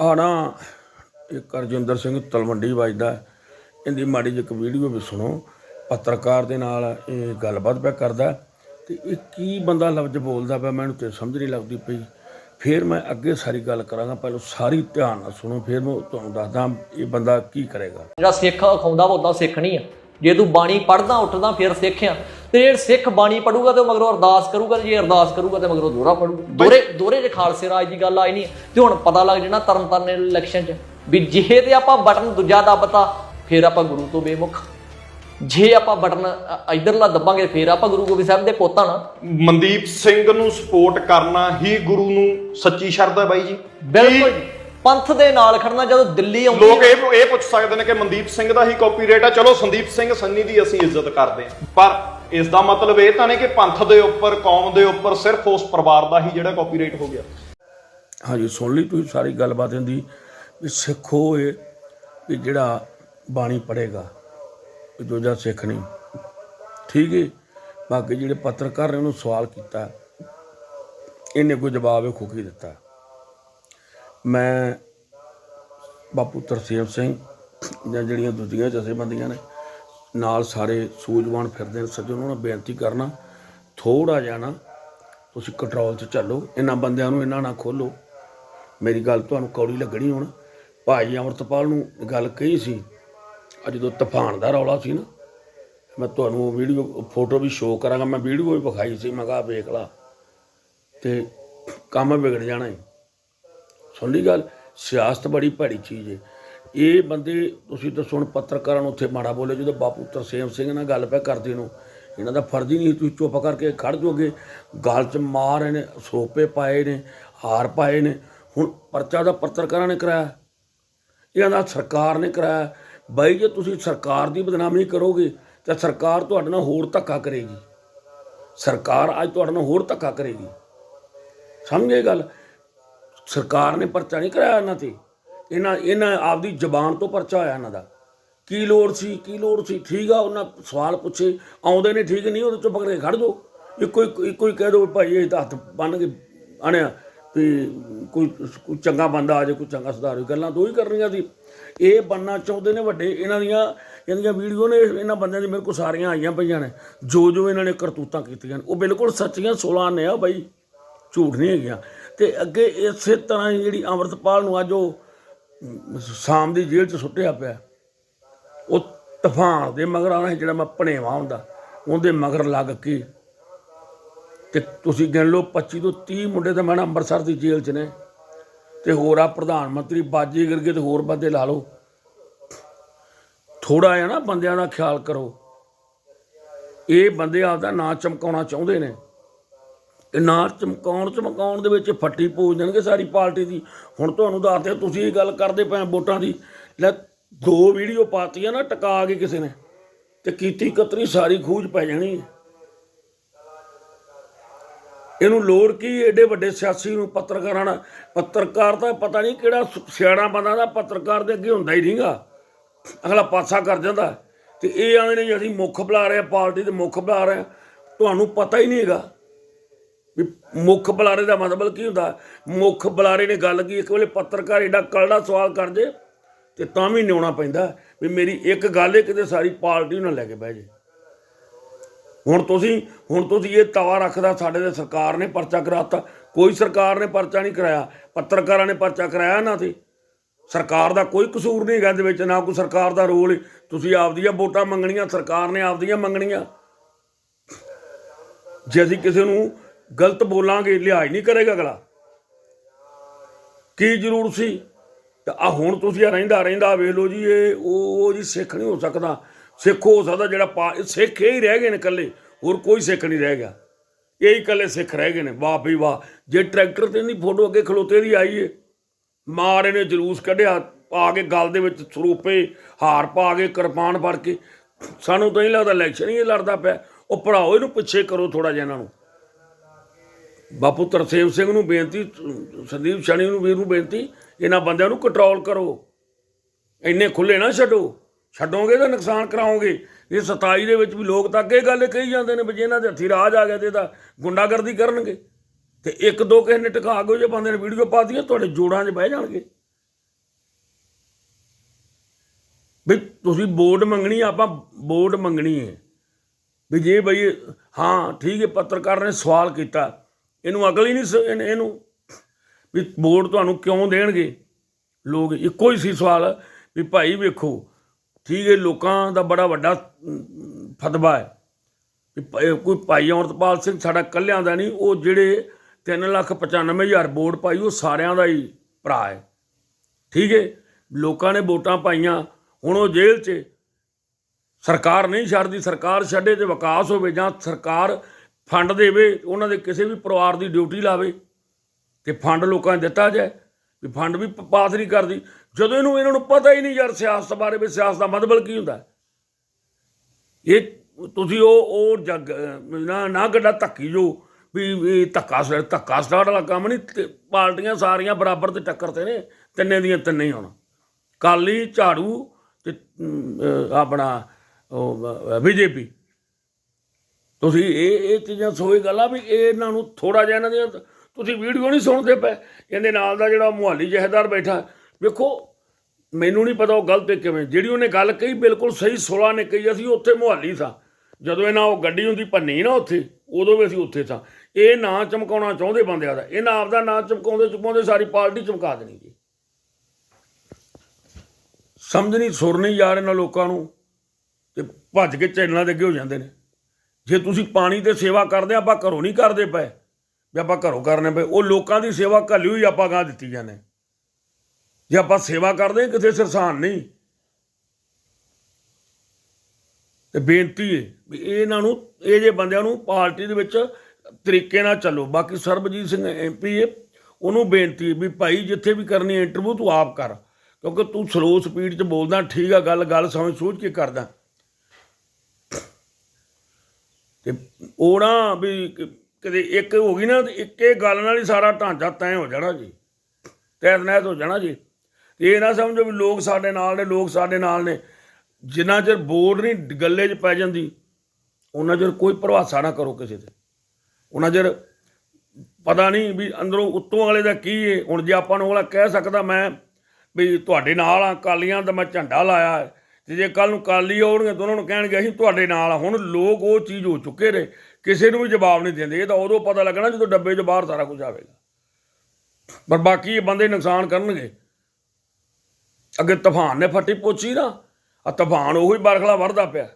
ਆ ਨਾ ਇੱਕ ਅਰਜਿੰਦਰ ਸਿੰਘ ਤਲਵੰਡੀ ਵੱਜਦਾ। ਇਹਦੀ ਮਾੜੀ ਜਿਹੀ ਇੱਕ ਵੀਡੀਓ ਵੀ ਸੁਣੋ। ਪੱਤਰਕਾਰ ਦੇ ਨਾਲ ਇਹ ਗੱਲਬਾਤ ਪਿਆ ਕਰਦਾ ਤੇ ਇਹ ਕੀ ਬੰਦਾ ਲਫ਼ਜ਼ ਬੋਲਦਾ ਪਿਆ, ਮੈਨੂੰ ਤੇ ਸਮਝ ਨਹੀਂ ਲੱਗਦੀ ਪਈ। ਫਿਰ ਮੈਂ ਅੱਗੇ ਸਾਰੀ ਗੱਲ ਕਰਾਂਗਾ, ਪਹਿਲਾਂ ਸਾਰੀ ਧਿਆਨ ਨਾਲ ਸੁਣੋ, ਫਿਰ ਮੈਂ ਤੁਹਾਨੂੰ ਦੱਸਦਾ ਇਹ ਬੰਦਾ ਕੀ ਕਰੇਗਾ। ਜਿਹੜਾ ਸਿੱਖ ਅਖਾਉਂਦਾ ਵਾ ਉਦਾਂ ਸਿੱਖ ਨਹੀਂ ਆ। ਜੇ ਤੂੰ ਬਾਣੀ ਪੜਦਾ ਉੱਠਦਾ, ਫਿਰ ਸਿੱਖ ਆ। ਤੇ ਜੇ ਸਿੱਖ ਬਾਣੀ ਪੜੂਗਾ ਤੇ ਉਹ ਮਗਰੋਂ ਅਰਦਾਸ ਕਰੂਗਾ ਤੇ ਜੇ ਅਰਦਾਸ ਕਰੂਗਾ ਤੇ ਮਗਰੋਂ ਦੋਹਰਾ ਪੜੂਗਾ। ਦੋਰੇ ਦੋਰੇ ਜੇ ਖਾਲਸੇ ਰਾਜ ਦੀ ਗੱਲ ਆਈ ਨਹੀਂ ਤੇ ਹੁਣ ਪਤਾ ਲੱਗ ਜਾਣਾ ਤਰਨ ਤਾਰਨ ਇਲੈਕਸ਼ਨ 'ਚ ਵੀ ਜੇ ਤੇ ਆਪਾਂ ਬਟਨ ਦੂਜਾ ਦੱਬਤਾ ਫਿਰ ਆਪਾਂ ਗੁਰੂ ਤੋਂ ਬੇਮੁਖ। ਜੇ ਆਪਾਂ ਬਟਨ ਇੱਧਰਲਾ ਦੱਬਾਂਗੇ ਫਿਰ ਆਪਾਂ ਗੁਰੂ ਗੋਬਿੰਦ ਸਾਹਿਬ ਦੇ ਪੋਤਾ ਨਾ। ਮਨਦੀਪ ਸਿੰਘ ਨੂੰ ਸਪੋਰਟ ਕਰਨਾ ਹੀ ਗੁਰੂ ਨੂੰ ਸੱਚੀ ਸ਼ਰਧਾ ਬਾਈ ਜੀ। ਬਿਲਕੁਲ ਜੀ। ਪੰਥ ਦੇ ਨਾਲ ਖੜਨਾ ਜਦੋਂ ਦਿੱਲੀ ਆਉਂਦੀ ਲੋਕ ਇਹ ਇਹ ਪੁੱਛ ਸਕਦੇ ਨੇ ਕਿ ਮਨਦੀਪ ਸਿੰਘ ਦਾ ਹੀ ਕਾਪੀਰਾਈਟ ਆ। ਚਲੋ ਸੰਦੀਪ ਸਿੰਘ ਸੰਨੀ ਦੀ ਅਸੀਂ ਇੱਜ਼ਤ ਕਰਦੇ ਹਾਂ। ਪਰ ਇਸ ਦਾ ਮਤਲਬ ਇਹ ਤਾਂ ਨਹੀਂ ਕਿ ਪੰਥ ਦੇ ਉੱਪਰ ਕੌਮ ਦੇ ਉੱਪਰ ਸਿਰਫ ਉਸ ਪਰਿਵਾਰ ਦਾ ਹੀ ਜਿਹੜਾ ਕਾਪੀਰਾਈਟ ਹੋ ਗਿਆ। ਹਾਂਜੀ ਸੁਣ ਲਈ ਤੁਸੀਂ ਸਾਰੀ ਗੱਲਬਾਤ ਇਹਦੀ ਵੀ ਸਿੱਖੋ ਇਹ ਵੀ ਜਿਹੜਾ ਬਾਣੀ ਪੜ੍ਹੇਗਾ ਵੀ ਦੂਜਾ ਸਿੱਖ ਨਹੀਂ। ਠੀਕ ਹੈ ਬਾਕੀ ਜਿਹੜੇ ਪੱਤਰਕਾਰ ਨੇ ਉਹਨੂੰ ਸਵਾਲ ਕੀਤਾ ਇਹਨੇ ਕੋਈ ਜਵਾਬ ਇਹ ਖੋਖੀ ਦਿੱਤਾ। ਮੈਂ ਬਾਪੂ ਤਰਸੇਮ ਸਿੰਘ ਜਾਂ ਜਿਹੜੀਆਂ ਦੂਜੀਆਂ ਜਥੇਬੰਦੀਆਂ ਨੇ, ਨਾਲ ਸਾਰੇ ਸੂਝਵਾਨ ਫਿਰਦੇ ਨੇ, ਸੱਜਣ, ਉਹਨਾਂ ਨੂੰ ਬੇਨਤੀ ਕਰਨਾ ਥੋੜਾ ਜਿਹਾ ਨਾ ਤੁਸੀਂ ਕੰਟਰੋਲ 'ਚ ਚੱਲੋ, ਇਹਨਾਂ ਬੰਦਿਆਂ ਨੂੰ ਇਹਨਾਂ ਨਾ ਖੋਲੋ ਮੇਰੀ ਗੱਲ ਤੁਹਾਨੂੰ ਕੌੜੀ ਲੱਗਣੀ ਹੁਣ। ਭਾਈ ਅਮਰਤਪਾਲ ਨੂੰ ਗੱਲ ਕਹੀ ਸੀ, ਅੱਜ ਜਦੋਂ ਤੂਫਾਨ ਦਾ ਰੌਲਾ ਸੀ ਨਾ, ਮੈਂ ਤੁਹਾਨੂੰ ਵੀਡੀਓ, ਫੋਟੋ ਵੀ ਸ਼ੋਅ ਕਰਾਂਗਾ, ਮੈਂ ਵੀਡੀਓ ਵੀ ਵਿਖਾਈ ਸੀ, ਮੈਂ ਕਿਹਾ ਵੇਖ ਲਾ। ਤੇ ਕੰਮ ਵਿਗੜ ਜਾਣਾ ਹੈ ਸੁਣ ਲਈ ਗੱਲ, ਸਿਆਸਤ ਬੜੀ ਭੈੜੀ ਚੀਜ਼ ਹੈ ਇਹ ਬੰਦੇ, ਤੁਸੀਂ ਦੱਸੋ ਹੁਣ ਪੱਤਰਕਾਰਾਂ ਨੂੰ ਉੱਥੇ ਮਾੜਾ ਬੋਲੇ ਜਦੋਂ ਬਾਪੂ ਤਰਸੇਮ ਸਿੰਘ ਨਾਲ ਗੱਲ ਪਿਆ ਕਰਦੇ ਨੂੰ, ਇਹਨਾਂ ਦਾ ਫਰਜ਼ ਹੀ ਨਹੀਂ ਤੁਸੀਂ ਚੁੱਪ ਕਰਕੇ ਖੜ ਜੋਗੇ ਗਲ 'ਚ ਮਾਰ ਨੇ ਸਰੋਪੇ ਪਾਏ ਨੇ, ਹਾਰ ਪਾਏ ਨੇ, ਹੁਣ ਪਰਚਾ ਦਾ ਪੱਤਰਕਾਰਾਂ ਨੇ ਕਰਾਇਆ। ਇਹਨਾਂ ਦਾ ਸਰਕਾਰ ਨੇ ਕਰਾਇਆ। ਬਾਈ, ਜੇ ਤੁਸੀਂ ਸਰਕਾਰ ਦੀ ਬਦਨਾਮੀ ਕਰੋਗੇ, ਤਾਂ ਸਰਕਾਰ ਤੁਹਾਡੇ ਨਾਲ ਹੋਰ ਧੱਕਾ ਕਰੇਗੀ। ਸਰਕਾਰ ਅੱਜ ਤੁਹਾਡੇ ਨਾਲ ਹੋਰ ਧੱਕਾ ਕਰੇਗੀ। ਸਮਝੇ ਗੱਲ? ਸਰਕਾਰ ਨੇ ਪਰਚਾ ਨਹੀਂ ਕਰਾਇਆ ਇਹਨਾਂ ਤੇ। ਇਹਨਾਂ ਇਹਨਾਂ ਆਪਦੀ ਜ਼ਬਾਨ ਤੋਂ ਪਰਚਾ ਹੋਇਆ ਇਹਨਾਂ ਦਾ। ਕੀ ਲੋੜ ਸੀ, ਕੀ ਲੋੜ ਸੀ? ਠੀਕ ਆ, ਉਹਨਾਂ ਸਵਾਲ ਪੁੱਛੇ। ਆਉਂਦੇ ਨੇ ਠੀਕ ਨਹੀਂ, ਉਹਦੇ 'ਚੋਂ ਪਕੜੇ ਖੜ ਜਾਓ। ਇੱਕੋ ਹੀ ਇੱਕੋ ਹੀ ਕਹਿ ਦਿਓ ਭਾਈ ਇਹ ਤਾਂ ਹੱਥ ਬੰਨ ਕੇ ਆਣਿਆ ਵੀ ਕੋਈ ਕੋਈ ਚੰਗਾ ਬੰਦਾ ਆ ਜਾਏ, ਕੋਈ ਚੰਗਾ ਸੁਧਾਰ ਗੱਲਾਂ ਦੋ ਹੀ ਕਰਨੀਆਂ ਸੀ। ਇਹ ਬੰਨਾ ਚਾਹੁੰਦੇ ਨੇ ਵੱਡੇ। ਇਹਨਾਂ ਦੀਆਂ ਇਹਨਾਂ ਵੀਡੀਓ ਨੇ, ਇਹਨਾਂ ਬੰਦਿਆਂ ਦੀ ਮੇਰੇ ਕੋਲ ਸਾਰੀਆਂ ਆਈਆਂ ਪਈਆਂ ਨੇ। ਜੋ ਜੋ ਇਹਨਾਂ ਨੇ ਕਰਤੂਤਾਂ ਕੀਤੀਆਂ ਨੇ। ਉਹ ਬਿਲਕੁਲ ਸੱਚੀਆਂ 16 ਨੇ ਆ ਬਾਈ। ਝੂਠ ਨਹੀਂ ਹੈਗੀਆਂ। ਤੇ ਅੱਗੇ ਇਸੇ ਤਰ੍ਹਾਂ ਹੀ ਜਿਹੜੀ ਅੰਮ੍ਰਿਤਪਾਲ ਨੂੰ ਅੱਜ ਉਹ ਸ਼ਾਮ ਦੀ ਜੇਲ੍ਹ 'ਚ ਸੁੱਟਿਆ ਪਿਆ। ਉਹ ਤੂਫਾਨ ਦੇ ਮਗਰ ਆਣਾ ਜਿਹੜਾ ਮੈਂ ਭਣੇਵਾ ਹੁੰਦਾ, ਉਹਦੇ ਮਗਰ ਲੱਗ ਕੇ ਤੇ ਤੁਸੀਂ ਗਿਣ ਲਓ 25 ਤੋਂ 30 ਮੁੰਡੇ ਤਾਂ ਮੈਂ ਨਾ ਅੰਮ੍ਰਿਤਸਰ ਦੀ ਜੇਲ੍ਹ 'ਚ ਨੇ ਤੇ ਹੋਰ ਆ ਪ੍ਰਧਾਨ ਮੰਤਰੀ ਬਾਜੀ ਕਰਕੇ ਤੇ ਹੋਰ ਬੰਦੇ ਲਾ ਲਓ। ਥੋੜਾ ਜਿਹਾ ਨਾ ਬੰਦਿਆਂ ਦਾ ਖਿਆਲ ਕਰੋ। ਇਹ ਬੰਦੇ ਆਪਦਾ ਨਾਂ ਚਮਕਾਉਣਾ ਚਾਹੁੰਦੇ ਨੇ। ਨਾਂ ਚਮਕਾਉਣ ਚਮਕਾਉਣ ਦੇ ਵਿੱਚ ਫੱਟੀ ਪੂਜ ਦੇਣਗੇ ਸਾਰੀ ਪਾਰਟੀ ਦੀ। ਹੁਣ ਤੁਹਾਨੂੰ ਦੱਸਦੇ ਤੁਸੀਂ ਇਹ ਗੱਲ ਕਰਦੇ ਪਏ ਵੋਟਾਂ ਦੀ। ਲੈ, ਦੋ ਵੀਡੀਓ ਪਾਤੀਆਂ ਨਾ ਟਕਾ ਕੇ ਕਿਸੇ ਨੇ, ਤੇ ਕੀਤੀ ਕਤਰੀ, ਸਾਰੀ ਖੂਜ ਪੈ ਜਾਣੀ ਇਹਨੂੰ ਲੋੜ ਕੀ, ਏਡੇ ਵੱਡੇ ਸਿਆਸੀ ਨੂੰ ਪੱਤਰਕਾਰਾਂ ਨਾਲ ਪੱਤਰਕਾਰ ਤਾਂ ਪਤਾ ਨਹੀਂ ਕਿਹੜਾ ਸਿਆਣਾ ਬੰਦਾ ਦਾ ਪੱਤਰਕਾਰ ਦੇ ਅੱਗੇ ਹੁੰਦਾ ਹੀ ਨਹੀਂਗਾ। ਅਗਲਾ ਪਾਸਾ ਕਰ ਜਾਂਦਾ। ਤੇ ਇਹ ਆਵੇਂ ਨੇ ਅਸੀਂ ਮੁੱਖ ਬੁਲਾ ਰਹੇ ਹਾਂ ਪਾਰਟੀ ਦੇ ਮੁੱਖ ਬੁਲਾ ਰਹੇ ਹਾਂ ਤੁਹਾਨੂੰ ਪਤਾ ਹੀ ਨਹੀਂ ਹੈਗਾ। ਵੀ ਮੁੱਖ ਬੁਲਾਰੇ ਦਾ ਮਤਲਬ ਕੀ ਹੁੰਦਾ? ਮੁੱਖ ਬੁਲਾਰੇ ਨੇ ਗੱਲ ਕੀ? ਇੱਕ ਵੇਲੇ ਪੱਤਰਕਾਰ ਏਡਾ ਕਲੜਾ ਸਵਾਲ ਕਰ ਜੇ ਤੇ ਤਾਂ ਵੀ ਨਿਉਣਾ ਪੈਂਦਾ ਵੀ ਮੇਰੀ ਇੱਕ ਗੱਲ ਹੈ ਕਿਤੇ ਸਾਰੀ ਪਾਰਟੀ ਨੂੰ ਲੈ ਕੇ ਬਹਿ ਜੇ। ਹੁਣ ਤੁਸੀਂ ਹੁਣ ਤੁਸੀਂ ਇਹ ਤਵਾ ਰੱਖਦਾ ਸਾਡੇ ਦੇ ਸਰਕਾਰ ਨੇ ਪਰਚਾ ਕਰਾਤਾ। ਕੋਈ ਸਰਕਾਰ ਨੇ ਪਰਚਾ ਨਹੀਂ ਕਰਾਇਆ। ਪੱਤਰਕਾਰਾਂ ਨੇ ਪਰਚਾ ਕਰਾਇਆ ਨਾ ਤੇ ਸਰਕਾਰ ਦਾ ਕੋਈ ਕਸੂਰ ਨਹੀਂ ਹੈਗਾ ਇਹਦੇ ਵਿੱਚ, ਨਾ ਕੋਈ ਸਰਕਾਰ ਦਾ ਰੋਲ ਤੁਸੀਂ ਆਪਦੀਆਂ ਵੋਟਾਂ ਮੰਗਣੀਆਂ, ਸਰਕਾਰ ਨੇ ਆਪਦੀਆਂ ਮੰਗਣੀਆਂ। ਜੇ ਅਸੀਂ ਕਿਸੇ ਨੂੰ ਗਲਤ ਬੋਲਾਂਗੇ ਲਿਹਾਜ਼ ਨਹੀਂ ਕਰੇਗਾ ਅਗਲਾ। ਕੀ ਜ਼ਰੂਰ ਸੀ? ਤਾਂ ਆ ਹੁਣ ਤੁਸੀਂ ਆ ਰਹਿੰਦਾ ਰਹਿੰਦਾ, ਵੇਖ ਲਓ ਜੀ, ਇਹ ਉਹ ਜੀ ਸਿੱਖ ਨਹੀਂ ਹੋ ਸਕਦਾ। ਸਿੱਖ ਹੋ ਸਕਦਾ ਜਿਹੜਾ ਪਾ ਸਿੱਖ ਇਹ ਹੀ ਰਹਿ ਗਏ ਨੇ ਇਕੱਲੇ। ਹੋਰ ਕੋਈ ਸਿੱਖ ਨਹੀਂ ਰਹਿ ਗਿਆ। ਇਹ ਹੀ ਇਕੱਲੇ ਸਿੱਖ ਰਹਿ ਗਏ ਨੇ। ਵਾਹ ਵੀ ਵਾਹ, ਜੇ ਟਰੈਕਟਰ ਤੇ ਇਹਦੀ ਫੋਟੋ ਅੱਗੇ ਖਲੋਤੇ ਦੀ ਆਈ ਏ, ਮਾਰ ਇਹਨੇ ਜਲੂਸ ਕੱਢਿਆ, ਪਾ ਕੇ ਗਲ ਦੇ ਵਿੱਚ ਸਰੂਪੇ, ਹਾਰ ਪਾ ਕੇ, ਕਿਰਪਾਨ ਫੜ ਕੇ। ਸਾਨੂੰ ਤਾਂ ਨਹੀਂ ਲੱਗਦਾ ਇਲੈਕਸ਼ਨ ਹੀ ਇਹ ਲੜਦਾ ਪਿਆ। ਉਹ ਪੜਾਓ ਇਹਨੂੰ ਪਿੱਛੇ ਕਰੋ ਥੋੜਾ ਜਿਹਾ ਇਹਨਾਂ ਨੂੰ। ਬਾਪੂ ਤਰਸੇਮ ਸਿੰਘ ਨੂੰ ਬੇਨਤੀ, ਸੰਦੀਪ ਸ਼ਾਨੀ ਨੂੰ ਵੀਰ ਨੂੰ ਬੇਨਤੀ, ਇਹਨਾਂ ਬੰਦਿਆਂ ਨੂੰ ਕੰਟਰੋਲ ਕਰੋ। ਇੰਨੇ ਖੁੱਲੇ ਨਾ ਛੱਡੋ। ਛੱਡੋਗੇ ਤਾਂ ਨੁਕਸਾਨ ਕਰਾਓਗੇ। ਇਹ 27 ਦੇ ਵਿੱਚ ਵੀ ਲੋਕ ਤਾਂ ਅੱਗੇ ਗੱਲ ਕਹੀ ਜਾਂਦੇ ਨੇ ਵੀ ਜੇ ਇਹਨਾਂ ਦੇ ਹੱਥੀ ਰਾਜ ਆ ਗਿਆ ਤੇ ਤਾਂ ਗੁੰਡਾਗਰਦੀ ਕਰਨਗੇ। ਤੇ ਇੱਕ ਦੋ ਕਿਸੇ ਨੇ ਟਿਕਾ ਕੇ ਜੇ ਬੰਦੇ ਨੇ ਵੀਡੀਓ ਪਾ ਪਾਤੀਆਂ, ਤੁਹਾਡੇ ਜੋੜਾਂ 'ਚ ਬਹਿ ਜਾਣਗੇ। ਵੀ ਤੁਸੀਂ ਵੋਟ ਮੰਗਣੀ ਆਪਾਂ ਵੋਟ ਮੰਗਣੀ ਹੈ। ਵੀ ਜੇ ਬਈ, ਹਾਂ, ਠੀਕ ਹੈ, ਪੱਤਰਕਾਰ ਨੇ ਸਵਾਲ ਕੀਤਾ। ਇਹਨੂੰ ਅਕਲ ਹੀ ਨਹੀਂ ਸ- ਇਹਨੂੰ ਵੀ ਵੋਟ ਤੁਹਾਨੂੰ ਕਿਉਂ ਦੇਣਗੇ? ਲੋਕ ਇੱਕੋ ਹੀ ਸੀ ਸਵਾਲ ਵੀ ਭਾਈ ਵੇਖੋ, ਠੀਕ ਹੈ, ਲੋਕਾਂ ਦਾ ਬੜਾ ਵੱਡਾ ਫਤਵਾ ਹੈ। ਵੀ ਕੋਈ ਭਾਈ ਅਮਰਤਪਾਲ ਸਿੰਘ ਸਾਡਾ ਕੱਲਿਆਂ ਦਾ ਨਹੀਂ, ਉਹ ਜਿਹੜੇ 395000 ਵੋਟ ਪਾਈ, ਉਹ ਸਾਰਿਆਂ ਦਾ ਹੀ ਭਰਾ ਹੈ। ਠੀਕ ਹੈ, ਲੋਕਾਂ ਨੇ ਵੋਟਾਂ ਪਾਈਆਂ, ਹੁਣ ਉਹ ਜੇਲ੍ਹ 'ਚ ਸਰਕਾਰ ਨਹੀਂ ਛੱਡਦੀ, ਸਰਕਾਰ ਛੱਡੇ ਤੇ ਵਿਕਾਸ ਹੋਵੇ ਜਾਂ ਸਰਕਾਰ ਫੰਡ ਦੇਵੇ ਉਹਨਾਂ ਦੇ ਕਿਸੇ ਵੀ ਪਰਿਵਾਰ ਦੀ ਡਿਊਟੀ ਲਾਵੇ ਤੇ ਫੰਡ ਲੋਕਾਂ ਨੂੰ ਦਿੱਤਾ ਜਾਏ ਵੀ ਫੰਡ ਵੀ ਪਾਸ ਨਹੀਂ ਕਰਦੀ। ਜਦੋਂ ਇਹਨੂੰ ਇਹਨਾਂ ਨੂੰ ਪਤਾ ਹੀ ਨਹੀਂ ਯਾਰ ਸਿਆਸਤ ਬਾਰੇ ਵੀ ਸਿਆਸਤ ਦਾ ਮਤਲਬ ਕੀ ਹੁੰਦਾ। ਇਹ ਤੁਸੀਂ ਉਹ ਉਹ ਜੱਗ ਨਾ ਨਾ ਗੱਡਾ ਧੱਕੀ ਜੋ ਵੀ ਇਹ ਧੱਕਾ ਸੜ ਧੱਕਾ ਸਟਾਰਟ ਵਾਲਾ ਕੰਮ ਨਹੀਂ ਪਾਰਟੀਆਂ ਸਾਰੀਆਂ ਬਰਾਬਰ ਤੇ ਟੱਕਰ ਤੇ ਨੇ ਤਿੰਨੇ ਦੀਆਂ ਤਿੰਨੇ ਹੀ ਹੁਣ। ਕਾਲੀ ਝਾੜੂ ਤੇ ਅਮ, ਅਹ, ਆਪਣਾ ਉਹ ਬੀਜੇਪੀ। ਤੁਸੀਂ ਇਹ ਇਹ ਚੀਜ਼ਾਂ ਸੋਈ ਆ ਵੀ ਇਹ ਇਹਨਾਂ ਨੂੰ ਥੋੜਾ ਜਿਹਾ ਇਹਨਾਂ ਦੀਆਂ ਤੁਸੀਂ ਵੀਡੀਓ ਨਹੀਂ ਸੁਣਦੇ ਪਏ। ਇਹਦੇ ਨਾਲ ਦਾ ਜਿਹੜਾ ਮੁਹਾਲੀ ਜਹੇਦਾਰ ਬੈਠਾ, ਵੇਖੋ, ਮੈਨੂੰ ਨਹੀਂ ਪਤਾ ਉਹ ਗਲਤ ਹੈ ਕਿਵੇਂ। ਜਿਹੜੀ ਉਹਨੇ ਗੱਲ ਕਹੀ, ਬਿਲਕੁਲ ਸਹੀ 16 ਨੇ ਕਹੀ, ਅਸੀਂ ਉੱਥੇ ਮੁਹਾਲੀ ਸਾਂ। ਜਦੋਂ ਇਹਨਾਂ ਉਹ ਗੱਡੀ ਹੁੰਦੀ ਭੰਨੀ ਨਾ ਉੱਥੇ, ਉਦੋਂ ਵੀ ਅਸੀਂ ਉੱਥੇ ਸਾਂ। ਇਹ ਨਾਂ ਚਮਕਾਉਣਾ ਚਾਹੁੰਦੇ ਬੰਦਿਆਂ ਦਾ। ਇਹਨਾਂ ਆਪਦਾ ਨਾਂ ਚਮਕਾਉਂਦੇ ਚਮਕਾਉਂਦੇ ਸਾਰੀ ਪਾਰਟੀ ਚਮਕਾ ਦੇਣੀ ਜੀ। ਸਮਝ ਨਹੀਂ, ਸੁਰ ਨਹੀਂ ਯਾਰ ਇਹਨਾਂ ਲੋਕਾਂ ਨੂੰ। ਤੇ ਭੱਜ ਕੇ ਚੈਨਲਾਂ ਦੇ ਅੱਗੇ ਹੋ ਜਾਂਦੇ ਨੇ। ਜੇ ਤੁਸੀਂ ਪਾਣੀ ਤੇ ਸੇਵਾ ਕਰਦੇ, ਆਪਾਂ ਘਰੋਂ ਨਹੀਂ ਕਰਦੇ ਪਏ। ਵੀ ਆਪਾਂ ਘਰੋਂ ਕਰਨੇ ਪਏ। ਉਹ ਲੋਕਾਂ ਦੀ ਸੇਵਾ ਘੱਲਿਓ ਹੀ ਆਪਾਂ ਗਾਂ ਦਿੱਤੀ ਜਾਂਦੇ। ਜੇ ਆਪਾਂ ਸੇਵਾ ਕਰਦੇ, ਕਿਤੇ ਸਰਸਾਨ ਨਹੀਂ। ਤੇ ਬੇਨਤੀ ਹੈ ਵੀ ਇਹਨਾਂ ਨੂੰ, ਇਹ ਜੇ ਬੰਦਿਆਂ ਨੂੰ ਪਾਰਟੀ ਦੇ ਵਿੱਚ ਤਰੀਕੇ ਨਾਲ ਚੱਲੋ। ਬਾਕੀ ਸਰਬਜੀਤ ਸਿੰਘ ਐਮਪੀ ਹੈ ਉਹਨੂੰ ਬੇਨਤੀ ਵੀ ਭਾਈ, ਜਿੱਥੇ ਵੀ ਕਰਨੀ ਇੰਟਰਵਿਊ ਤੂੰ ਆਪ ਕਰ। ਕਿਉਂਕਿ ਤੂੰ ਸਲੋ ਸਪੀਡ 'ਚ ਬੋਲਦਾ, ਠੀਕ ਆ ਗੱਲ ਗੱਲ ਸਮਝ ਸੋਚ ਕੇ ਕਰਦਾ। ਤੇ ਉਹ ਨਾ ਵੀ ਕ- ਕਦੇ ਇੱਕ ਹੋ ਗਈ ਨਾ ਤੇ ਇੱਕੇ ਗੱਲ ਨਾਲ ਹੀ ਸਾਰਾ ਢਾਂਚਾ ਤੈਅ ਹੋ ਜਾਣਾ ਜੀ। ਤੈਅ ਨੈਤ ਹੋ ਜਾਣਾ ਜੀ। ਇਹ ਨਾ ਸਮਝੋ ਵੀ ਲੋਕ ਸਾਡੇ ਨਾਲ ਨੇ, ਲੋਕ ਸਾਡੇ ਨਾਲ ਨੇ। ਜਿੰਨਾ ਚਿਰ ਬੋਰਡ ਨਹੀਂ ਗੱਲੇ 'ਚ ਪੈ ਜਾਂਦੀ ਉਹਨਾਂ ਚਿਰ ਕੋਈ ਭਰਵਾਸਾ ਨਾ ਕਰੋ ਕਿਸੇ ਤੇ। ਉਹਨਾਂ ਚਿਰ ਪਤਾ ਨਹੀਂ ਵੀ ਅੰਦਰੋਂ ਉੱਤੋਂ ਵਾਲੇ ਦਾ ਕੀ ਹੈ ਹੁਣ ਜੇ ਆਪਾਂ ਨੂੰ ਅਗਲਾ ਕਹਿ ਸਕਦਾ ਮੈਂ ਵੀ ਤੁਹਾਡੇ ਨਾਲ ਆ ਕਾਲੀਆਂ ਦਾ ਮੈਂ ਝੰਡਾ ਲਾਇਆ ਤੇ ਜੇ ਕੱਲ ਨੂੰ ਕਾਲੀ ਆਉਣਗੇ, ਤਾਂ ਉਹਨਾਂ ਨੂੰ ਕਹਿਣਗੇ, ਅਸੀਂ ਤੁਹਾਡੇ ਨਾਲ ਆ। ਹੁਣ ਲੋਕ ਉਹ ਚੀਜ਼ ਹੋ ਚੁੱਕੇ ਨੇ, ਕਿਸੇ ਨੂੰ ਵੀ ਜਵਾਬ ਨਹੀਂ ਦਿੰਦੇ। ਇਹ ਤਾਂ ਉਦੋਂ ਪਤਾ ਲੱਗਣਾ ਜਦੋਂ ਡੱਬੇ 'ਚ ਬਾਹਰ ਸਾਰਾ ਕੁਝ ਆਵੇਗਾ। ਪਰ ਬਾਕੀ ਇਹ ਬੰਦੇ ਨੁਕਸਾਨ ਕਰਨਗੇ। ਅੱਗੇ ਤੂਫਾਨ ਨੇ ਫੱਟੀ ਪੋਚੀ ਨਾ। ਆ ਤੂਫਾਨ ਉਹੀ ਬਰਖਲਾ ਵਰਦਾ ਪਿਆ।